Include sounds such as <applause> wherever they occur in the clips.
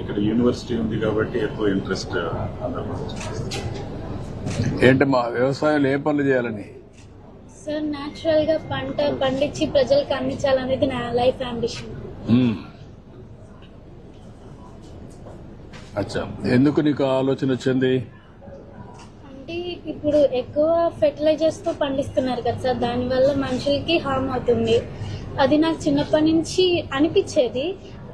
ఇక్కడ యూనివర్సిటీ ఉంది కాబట్టి ఎక్కువ ఇంట్రెస్ట్ అందరూ ఏంటి మా వ్యవసాయంలో ఏ పనులు చేయాలని? సార్ న్యాచురల్గా పంట పండించి ప్రజలకు అందించాలనేది నా లైఫ్ అంబిషన్. అచ్చా. ఎందుకు నీకు ఆలోచన వచ్చింది? అంటే ఇప్పుడు ఎక్కువ ఫెర్టిలైజర్స్తో పండిస్తున్నారు కదా సార్ దానివల్ల మనుషులకి హామ్ అవుతుంది. అది నాకు చిన్నప్పటి నుంచి అనిపించేది.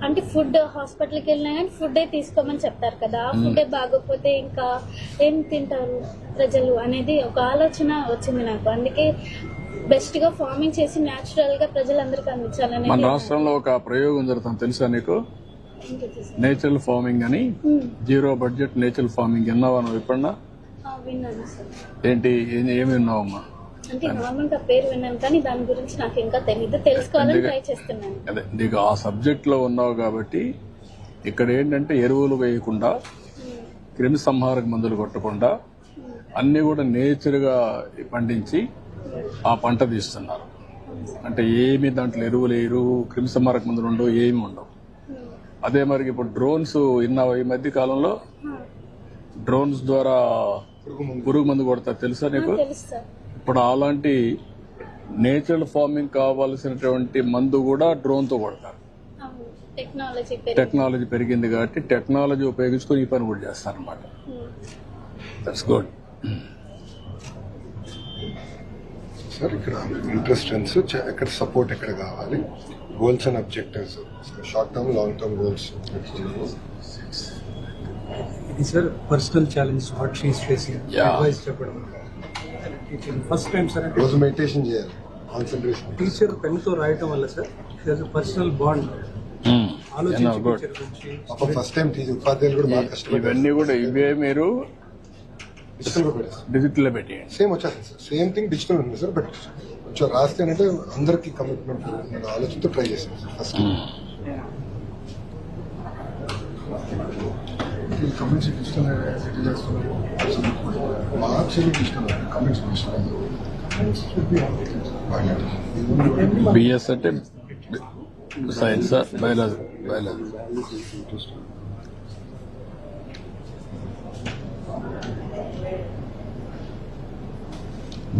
అంటే ఫుడ్ హాస్పిటల్కి వెళ్ళినా కానీ ఫుడ్ తీసుకోమని చెప్తారు కదా. ఆ ఫుడ్ బాగోకపోతే ఇంకా ఏం తింటారు ప్రజలు అనేది ఒక ఆలోచన వచ్చింది నాకు. అందుకే బెస్ట్గా ఫార్మింగ్ చేసి న్యాచురల్గా ప్రజలందరికీ మన అందించాలనేది రాష్ట్రంలో ఒక ప్రయోగం జరుగుతుంది. తెలుసా నీకు? నేచురల్ ఫార్మింగ్ అని. జీరో బడ్జెట్ నేచురల్ ఫార్మింగ్ విన్నావా నువ్వు ఎప్పుడన్నా? ఏంటి? ఏమి విన్నావమ్మా? అంటే నార్మల్గా పేరు విన్నాను కానీ దాని గురించి నాకు ఇంకా తెలియదు తెలుసుకోవాలని ఎందుకు? ట్రై చేస్తున్నాను. అదే నీకు ఆ సబ్జెక్ట్లో ఉన్నావు కాబట్టి ఇక్కడ ఏంటంటే ఎరువులు వేయకుండా క్రిమి సంహారక మందులు కొట్టకుండా అన్ని కూడా నేచర్గా పండించి ఆ పంట తీస్తున్నారు. అంటే ఏమి దాంట్లో ఎరువులు వేయరు క్రిమి సంహారక మందులు ఉండవు ఏమి ఉండవు. అదే మరి ఇప్పుడు డ్రోన్స్ విన్నావా? ఈ మధ్య కాలంలో డ్రోన్స్ ద్వారా పురుగు మందు. కొడతారు. తెలుసా నీకు? ఇప్పుడు అలాంటి నేచురల్ ఫార్మింగ్ కావాల్సినటువంటి మందు కూడా డ్రోన్తో కొడతారు అవును టెక్నాలజీ పెరిగి టెక్నాలజీ పెరిగింది కాబట్టి టెక్నాలజీ ఉపయోగించుకొని ఈ పని కూడా చేస్తారనమాట దట్స్ గుడ్ సార్ ఇక్కడ ఇంట్రెస్ట్ స్ట్రెంగ్స్ ఎక్కడ సపోర్ట్ ఎక్కడ కావాలి? Goals and objectives short term long term goals sir personal challenge what she's facing. Advice చెప్పడం. ఫస్ట్ టైం సార్ రోజు మెడిటేషన్ చేయాలి. కాన్సన్ట్రేషన్ టీచర్ పెన్తో రాయటం వల్ల sir personal bond first time ఉపాధ్యాయులు కూడా బాగా కష్టపడ్డారు. ఇవన్నీ కూడా ఇవే మీరు డిజిటల్ డిజిటల్ పెట్టేయండి. సేమ్ వచ్చేస్తుంది సార్ సేమ్ థింగ్ డిజిటల్ ఉంది సార్ బట్ కొంచెం రాస్తే అంటే అందరికి కమిట్మెంట్ ఆలోచనతో try sir first comments digital marks digital comments B అంటే science biology. Biology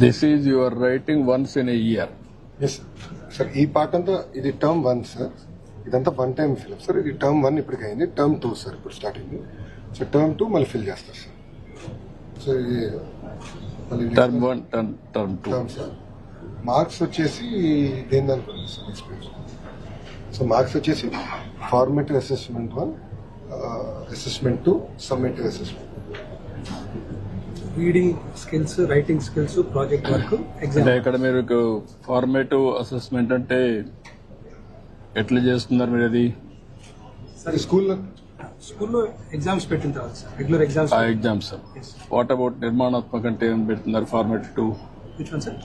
this is your writing once in a year yes sir ఈ పార్ట్ అంతా ఇది టర్మ్ వన్ సార్ ఇదంతా వన్ టైం ఫిల్ సార్ ఇది term one ఇప్పటికి అయింది term two sir ఇప్పుడు start అయింది టర్మ్ టూ మళ్ళీ ఫిల్ చేస్తారు సార్. సో ఇది మళ్ళీ term one term term two term sir marks వచ్చేసి దేని దానికి సార్? ఎక్స్పీరియన్స్ సో మార్క్స్ వచ్చేసి formative assessment one assessment two summative assessment reading skills writing skills project work exam అంటే ఇక్కడ మీరు ఫార్మేటివ్ అసెస్మెంట్ అంటే ఎట్లా చేస్తున్నారు మీరు అది? సార్ స్కూల్లో స్కూల్లో ఎగ్జామ్స్ పెట్టిన తర్వాత సార్ రెగ్యులర్ ఎగ్జామ్స్ ఆ ఎగ్జామ్స్ వాట్ అబౌట్ నిర్మాణాత్మక అంటే ఏం పెడుతున్నారు? Format two which one sir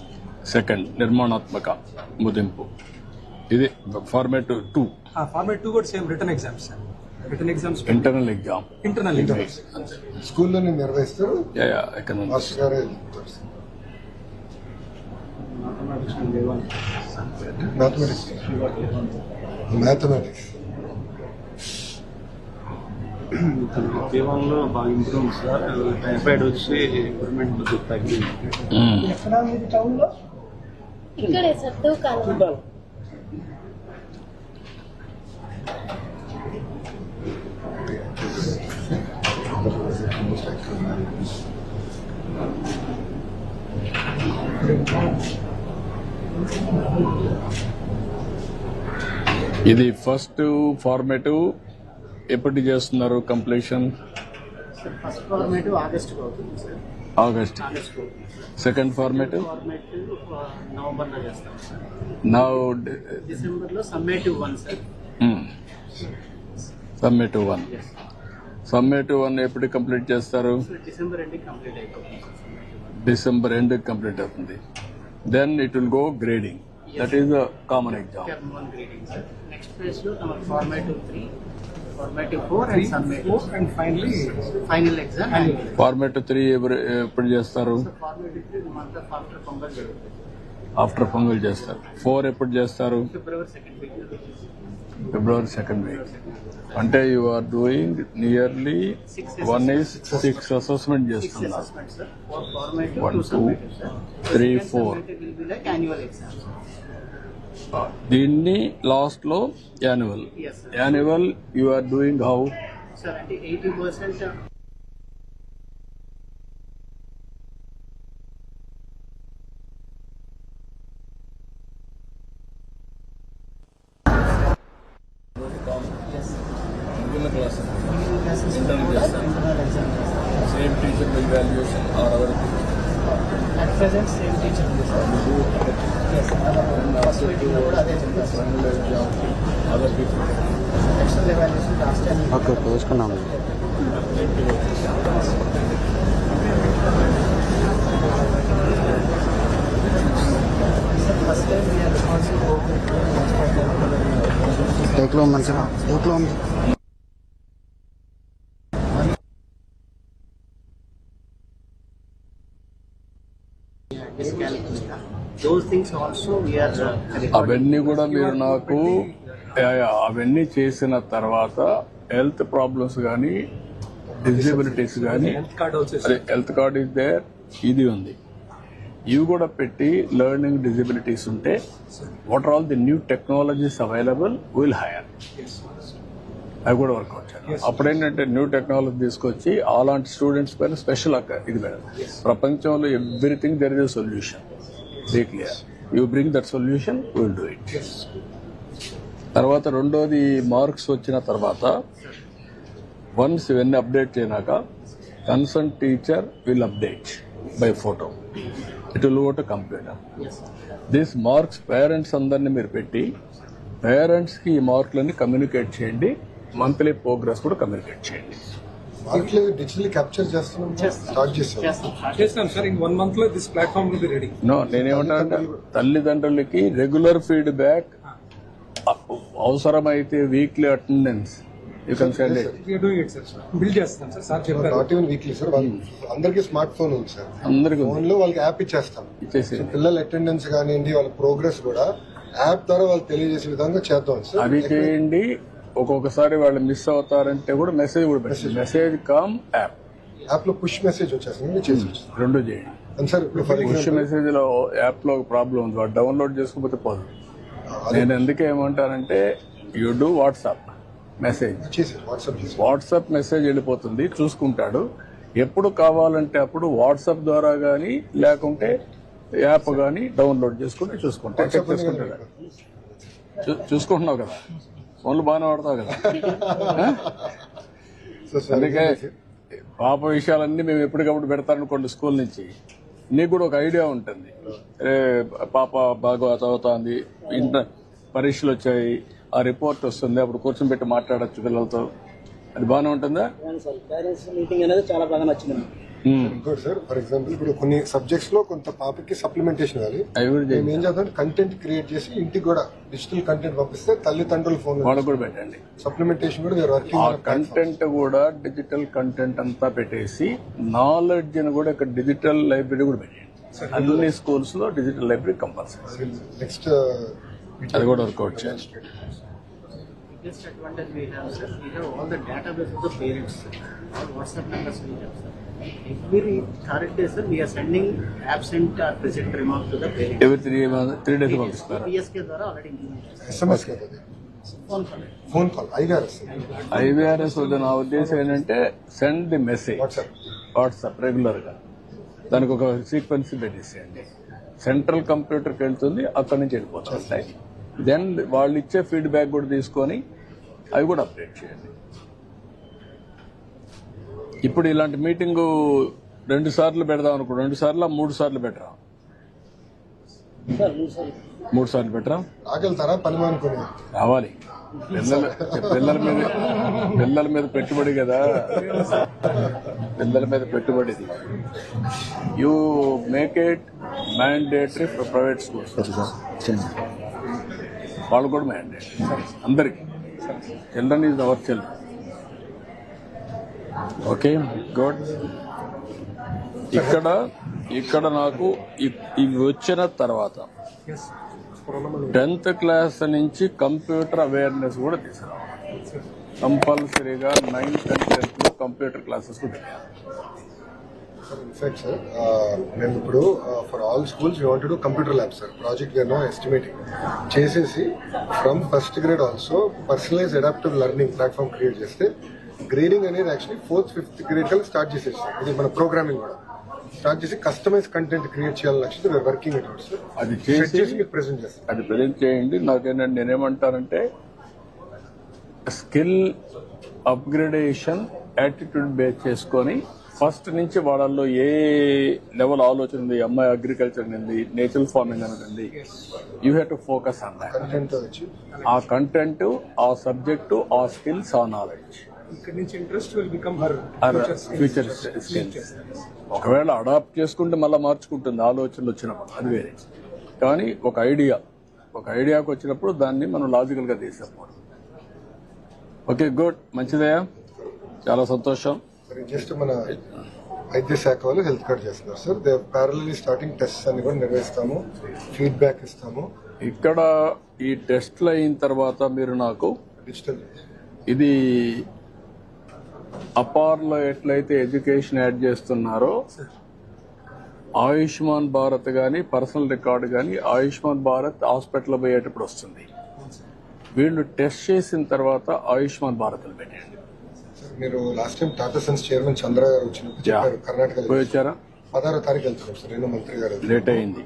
second నిర్మాణాత్మక ముదింపు ఇది ఫార్మేట్ టూ ఫార్మేట్ టూ కూడా same return exams sir return exams internal exam internal exams స్కూల్లోనే నిర్వహిస్తారు? Economics sir. మ్యాథమెటిక్స్ జీవంలో బాగా ఇంప్రూవ్ సార్. టైఫాయిడ్ వచ్చి ఇంప్రూవ్మెంట్ కొద్దిగా తగ్గింది. ఇక్కడే ఇది ఫస్ట్ ఫార్మేటివ్ ఎప్పటి చేస్తున్నారు completion first August second formative నవంబర్లో చేస్తాం సార్ నా డిసెంబర్లో summative one sir summative one summative one ఎప్పుడు కంప్లీట్ చేస్తారు? డిసెంబర్ కంప్లీట్ అయిపోతుంది ఎండ్ కంప్లీట్ అవుతుంది. Then it will go grading that is common exam next ఫేజ్లో మన formative three formative four three ఎప్పుడు చేస్తారు? త్రీ ఆఫ్టర్ పొంగల్ జరుగుతుంది. ఆఫ్టర్ పొంగల్ చేస్తారు. ఫోర్ ఎప్పుడు చేస్తారు? ఫిబ్రవరి సెకండ్ వీక్ అంటే you are doing nearly Six one is six assessment చేస్తున్నారు. assessments, sir. Four. Formative, దీన్ని లాస్ట్లో annual Yes, sir. Annual you are doing how Sir, అంటే eighty percent same teacher valuation are our at present same teacher ఉంది sir first మీటింగ్లో కూడా అదే చెప్పారు sir other people external evaluation last time okay okay వేసుకున్నాము first time we're responsible అవన్నీ కూడా మీరు నాకు అవన్నీ చేసిన తర్వాత హెల్త్ ప్రాబ్లమ్స్ కానీ డిజబిలిటీస్ కానీ హెల్త్ కార్డ్ ఆల్సో అదే హెల్త్ కార్డ్ ఇస్ దేర్ ఇది ఉంది. ఇవి కూడా పెట్టి లెర్నింగ్ డిజబిలిటీస్ ఉంటే what are all the new technologies available will hire అవి కూడా వర్కౌట్ చేయాలి అప్పుడేంటంటే న్యూ టెక్నాలజీ తీసుకొచ్చి అలాంటి స్టూడెంట్స్ పైన స్పెషల్ ఇది మేడం. ప్రపంచంలో everything there is solution they clear you bring that solution will do it తర్వాత రెండోది మార్క్స్ వచ్చిన తర్వాత వన్స్ ఇవన్నీ update చేయనాక concern teacher will update by photo it will go to computer this marks parents అందరినీ మీరు పెట్టి పేరెంట్స్కి ఈ మార్కులన్నీ కమ్యూనికేట్ చేయండి మంత్లీ ప్రోగ్రెస్ కూడా కమ్యూనికేట్ చేయండి. డిజిటల్ క్యాప్చర్ చేస్తున్నాం స్టార్ట్ చేస్తాం చేస్తాం సార్ ఇన్ వన్ మంత్లో this platform will be ready no నేనేమంటానంటే తల్లిదండ్రులకి రెగ్యులర్ ఫీడ్బ్యాక్ అవసరమైతే weekly attendance you can send it we're doing it sir build చేస్తాం సార్ సార్ చెప్పారు. నాట్ ఈవెన్ వీక్లీ సార్ అందరికీ స్మార్ట్ ఫోన్ ఉంది సార్ అందరికీ ఉంది. ఫోన్లో వాళ్ళకి యాప్ ఇచ్చేస్తాం. ఇచ్చేసి. పిల్లల అటెండెన్స్ కానివ్వండి వాళ్ళ ప్రోగ్రెస్ కూడా యాప్ ద్వారా వాళ్ళు తెలియజేసే విధంగా చేద్దాం సార్ అది చేయండి. ఒక్కొక్కసారి వాళ్ళు మిస్ అవుతారంటే కూడా మెసేజ్ కూడా పెట్టండి. మెసేజ్ కామ్ యాప్ యాప్లో పుష్ మెసేజ్ వచ్చేస్తుంది చేసి రెండు చేయండి. సార్ పుష్ మెసేజ్లో యాప్లో ఒక ప్రాబ్లం ఉంది. వాడు డౌన్లోడ్ చేసుకోకపోతే పోదు. నేను ఎందుకే ఏమంటానంటే you do WhatsApp message WhatsApp message వెళ్ళిపోతుంది చూసుకుంటాడు. ఎప్పుడు కావాలంటే అప్పుడు వాట్సాప్ ద్వారా కానీ లేకుంటే యాప్ కానీ డౌన్లోడ్ చేసుకుంటే. చూసుకుంటా చేసుకుంటాడు. చూసుకుంటున్నావు కదా? ఫోన్లు బాగానే వాడతావు కదా. <laughs> అందుకే పాప విషయాలన్నీ మేము ఎప్పటికప్పుడు పెడతారనుకోండి స్కూల్ నుంచి. నీకు కూడా ఒక ఐడియా ఉంటుంది. పాప బాగా చదువుతోంది ఇంటర్ పరీక్షలు వచ్చాయి ఆ రిపోర్ట్ వస్తుంది అప్పుడు కూర్చొని పెట్టి మాట్లాడచ్చు పిల్లలతో. అది బాగానే ఉంటుందా? పేరెంట్స్ మీటింగ్ అనేది చాలా బాగా నచ్చింది. ఇంకోటి సార్ ఫర్ ఎగ్జాంపుల్ ఇప్పుడు కొన్ని సబ్జెక్ట్స్లో కొంత పాపకి సప్లిమెంటేషన్ ఇవ్వాలి. మేము ఏం చేద్దాం కంటెంట్ క్రియేట్ చేసి ఇంటికి కూడా డిజిటల్ కంటెంట్ పంపిస్తే తల్లిదండ్రుల ఫోన్ వాళ్ళకు కూడా పెట్టండి. సప్లిమెంటేషన్ కూడా కంటెంట్ కూడా డిజిటల్ కంటెంట్ అంతా పెట్టేసి నాలెడ్జ్ని కూడా ఇక్కడ డిజిటల్ లైబ్రరీ కూడా పెట్టండి అన్ని స్కూల్స్లో డిజిటల్ లైబ్రరీ కంపల్సరీ నెక్స్ట్ అది కూడా వర్కౌట్ చేయాలి. Biggest advantage we have, sir, we have all the database of the parents, sir. all WhatsApp numbers we have, sir. Every third day, sir, we are sending absent or present remark to the parents. ఎవరి three three days పంపిస్తారు PSK ద్వారా already. SMS కదా Phone call. Phone call IVRS వద్ద నా ఉద్దేశం ఏంటంటే send the message WhatsApp WhatsApp రెగ్యులర్గా దానికి ఒక సీక్వెన్స్ పెట్టేసేయండి సెంట్రల్ కంప్యూటర్కి వెళ్తుంది అక్కడి నుంచి వెళ్ళిపోతా ఉంటాయి దెన్ వాళ్ళు ఇచ్చే ఫీడ్బ్యాక్ కూడా తీసుకొని అవి కూడా అప్డేట్ చేయండి. ఇప్పుడు ఇలాంటి మీటింగ్ రెండు సార్లు పెడదాం అనుకో రెండు సార్లు మూడు సార్లు పెట్టరా? మూడు సార్లు. పెట్టరా? ఆగలుతారా పని మానుకుని? రావాలి. పిల్లల పిల్లల మీద పిల్లల మీద పెట్టుబడి కదా. పిల్లల మీద పెట్టుబడిది you make it mandatory for private schools వాళ్ళు కూడా మ్యాండేట్ అందరికి. Children is our children okay good ఇక్కడ ఇక్కడ నాకు ఇవి వచ్చిన తర్వాత టెన్త్ క్లాస్ నుంచి కంప్యూటర్ అవేర్నెస్ కూడా తీసుకురావాలి. కంపల్సరీగా నైన్త్ అండ్ టెన్త్లో కంప్యూటర్ క్లాసెస్ కూడా. సార్ ఇన్ఫాక్ట్ సార్ మేము ఇప్పుడు for all schools want to computer lab sir project గానో ఎస్టిమేటింగ్ చేసేసి from first grade also personalise adaptive learning platform create చేస్తే గ్రేడింగ్ అనేది యాక్చువల్లీ ఫోర్త్ ఫిఫ్త్ గ్రేడ్ కల్లా start చేసేసి ఇది మన ప్రోగ్రామింగ్ కూడా. స్టార్ట్ చేసి కస్టమైజ్ కంటెంట్ క్రియేట్ చేయాలని లక్ష్యంతో వర్కింగ్ అది చేసి మీకు ప్రెజెంట్ చేస్తాం. అది ప్రజెంట్ చేయండి. నాకేంటంటే నేనేమంటానంటే స్కిల్ అప్గ్రేడేషన్ యాటిట్యూడ్ బేస్ చేసుకొని ఫస్ట్ నుంచి వాళ్ళల్లో ఏ లెవెల్ ఆలోచన ఉంది అమ్మాయి అగ్రికల్చర్ ఉంది నేచురల్ ఫార్మింగ్ అనేది you have to focus on that ఆ కంటెంట్ ఆ సబ్జెక్టు ఆ స్కిల్స్ ఆ నాలెడ్జ్ ఇక్కడ నుంచి interest will become her future skills ఒకవేళ అడాప్ట్ చేసుకుంటే మళ్ళీ మార్చుకుంటుంది ఆలోచనలు వచ్చినప్పుడు అది వేరే. కానీ ఒక ఐడియా ఒక ఐడియాకి వచ్చినప్పుడు దాన్ని మనం లాజికల్గా తీసేపోవడం ఓకే గుడ్. మంచిదయ్యా. చాలా సంతోషం. జస్ట్ మన వైద్య శాఖ వాళ్ళు హెల్త్ కార్డ్ చేస్తున్నారు sir they parallelly starting test అన్ని కూడా నిర్వహిస్తాము ఫీడ్బ్యాక్ ఇస్తాము. ఇక్కడ ఈ టెస్ట్లు అయిన తర్వాత మీరు నాకు డిజిటల్ ఇది అపార్లో ఎట్లయితే ఎడ్యుకేషన్ యాడ్ చేస్తున్నారో ఆయుష్మాన్ భారత్ గాని పర్సనల్ రికార్డు గాని ఆయుష్మాన్ భారత్ హాస్పిటల్ పోయేటప్పుడు వస్తుంది. వీళ్ళు టెస్ట్ చేసిన తర్వాత ఆయుష్మాన్ భారత్ పెట్టండి సార్ మీరు last time Tata Sons chairman Chandra గారు వచ్చినప్పుడు కర్ణాటక వచ్చారా పదహారో తారీఖు వెళ్తున్నాం సార్ నేను మంత్రి గారు. లేట్ అయింది.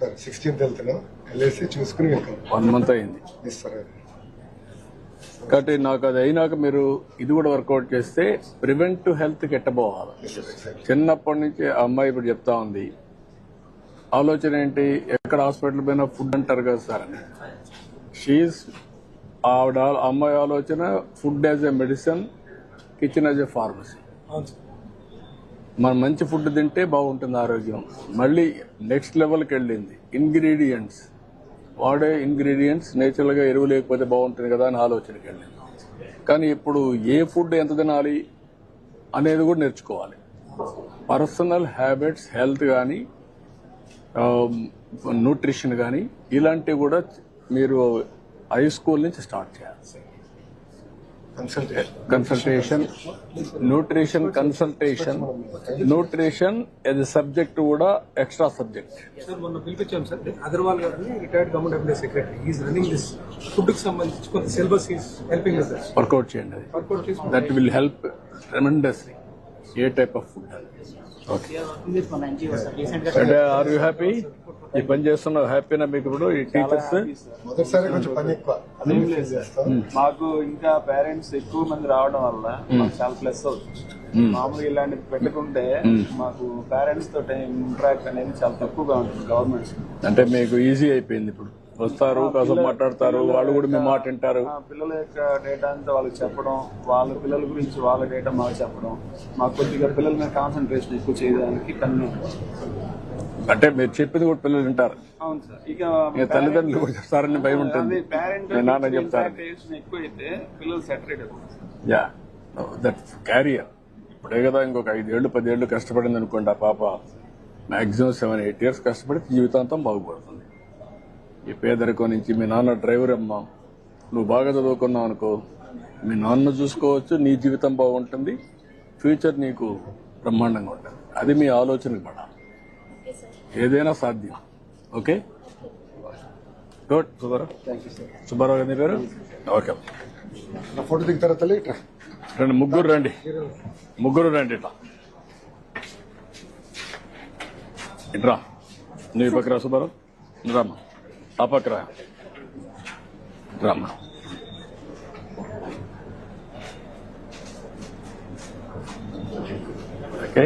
సార్ సిక్స్టీన్త్ వెళ్తున్నాం. వెళ్ళేసి చూసుకుని వెళ్తాం వన్ మంత్ అయింది. సార్ కాబట్టి నాకు అది అయినాక మీరు ఇది కూడా వర్కౌట్ చేస్తే ప్రివెంటివ్ హెల్త్ ఎట్టబోవాలి చిన్నప్పటి నుంచి ఆ అమ్మాయి ఇప్పుడు చెప్తా ఉంది. ఆలోచన ఏంటి? ఎక్కడ హాస్పిటల్ పోయినా ఫుడ్ అంటారు కదా సార్. అని షీఈ్ ఆవిడ అమ్మాయి ఆలోచన food as a medicine kitchen as a pharmacy. మనం మంచి ఫుడ్ తింటే బాగుంటుంది ఆరోగ్యం. మళ్ళీ నెక్స్ట్ లెవెల్కి వెళ్ళింది. ఇంగ్రీడియంట్స్ వాడే ఇంగ్రీడియంట్స్ నేచురల్గా ఎరువు లేకపోతే బాగుంటుంది కదా అని ఆలోచనకి వెళ్ళింది కానీ ఇప్పుడు ఏ ఫుడ్ ఎంత తినాలి అనేది కూడా నేర్చుకోవాలి. పర్సనల్ హ్యాబిట్స్ హెల్త్ కానీ న్యూట్రిషన్ కానీ ఇలాంటివి కూడా మీరు హై స్కూల్ నుంచి స్టార్ట్ చేయాలి. Consultation nutrition consultation nutrition yes subject కూడా ఎక్స్ట్రా సబ్జెక్ట్ సార్ మొన్న పిలిపించాం సార్. అగర్వాల్ గారిని retired government employee secretary is running this ఫుడ్కి సంబంధించి కొంత సిలబస్ హెల్పింగ్ వర్కౌట్ చేయండి అది. That will help tremendously a type of food అంటే ఆర్ యూ హ్యాపీ ఈ పని చేస్తున్నావు హ్యాపీనా మీకు ఇప్పుడు ఈ టీచర్స్ మొదటిసారి కొంచెం పని ఎక్కువ. చేస్తాం. మాకు ఇంకా పేరెంట్స్ ఎక్కువ మంది రావడం వల్ల మాకు చాలా ప్లస్ అవుతుంది. మామూలుగా ఇలాంటివి పెట్టుకుంటే మాకు పేరెంట్స్ తోటి ఇంటరాక్ట్ అనేది చాలా తక్కువగా ఉంటుంది గవర్నమెంట్స్. అంటే మీకు ఈజీ అయిపోయింది ఇప్పుడు? వస్తారు కాసేపు మాట్లాడతారు వాళ్ళు కూడా మీ మాట వింటారు. పిల్లల యొక్క డేటా అంతా వాళ్ళకి చెప్పడం వాళ్ళ పిల్లల గురించి వాళ్ళ డేటా మాకు చెప్పడం మాకు కొద్దిగా పిల్లల మీద కాన్సన్ట్రేషన్ ఎక్కువ చేయడానికి కన్ను. అంటే మీరు చెప్పింది కూడా పిల్లలు వింటారు. అవును సార్. ఇక తల్లిదండ్రులు కూడా చెప్తారని భయం ఉంటుంది. మీ నాన్న చెప్తారు. పిల్లలు సెటరేట్ యా. దట్ క్యారియర్ ఇప్పుడే కదా ఇంకొక ఐదేళ్ళు పదేళ్ళు కష్టపడింది అనుకోండి ఆ పాప. మాక్సిమం సెవెన్ ఎయిట్ ఇయర్స్ కష్టపడి జీవితాంతం బాగుపడుతుంది. ఈ పేదరికం నుంచి మీ నాన్న డ్రైవర్ అమ్మా. నువ్వు బాగా చదువుకున్నావు అనుకో. మీ నాన్న చూసుకోవచ్చు నీ జీవితం బాగుంటుంది. ఫ్యూచర్ నీకు బ్రహ్మాండంగా ఉంటుంది. అది మీ ఆలోచనకు పడాలి ఓకే సార్. ఏదైనా సాధ్యం. ఓకే? గుడ్. సుబ్బారావు. సుబ్బారావు గారి పేరు? ఓకే. నా ఫోటో దిగుతారా తల్లి? ఇట్రా. రండి ముగ్గురు రండి. ముగ్గురు రండి ఇట్లా. ఇట్రా. నువ్వు పక్కరా సుబ్బారావు. రామ్మా ఆ పక్కరా రామ్మా ఓకే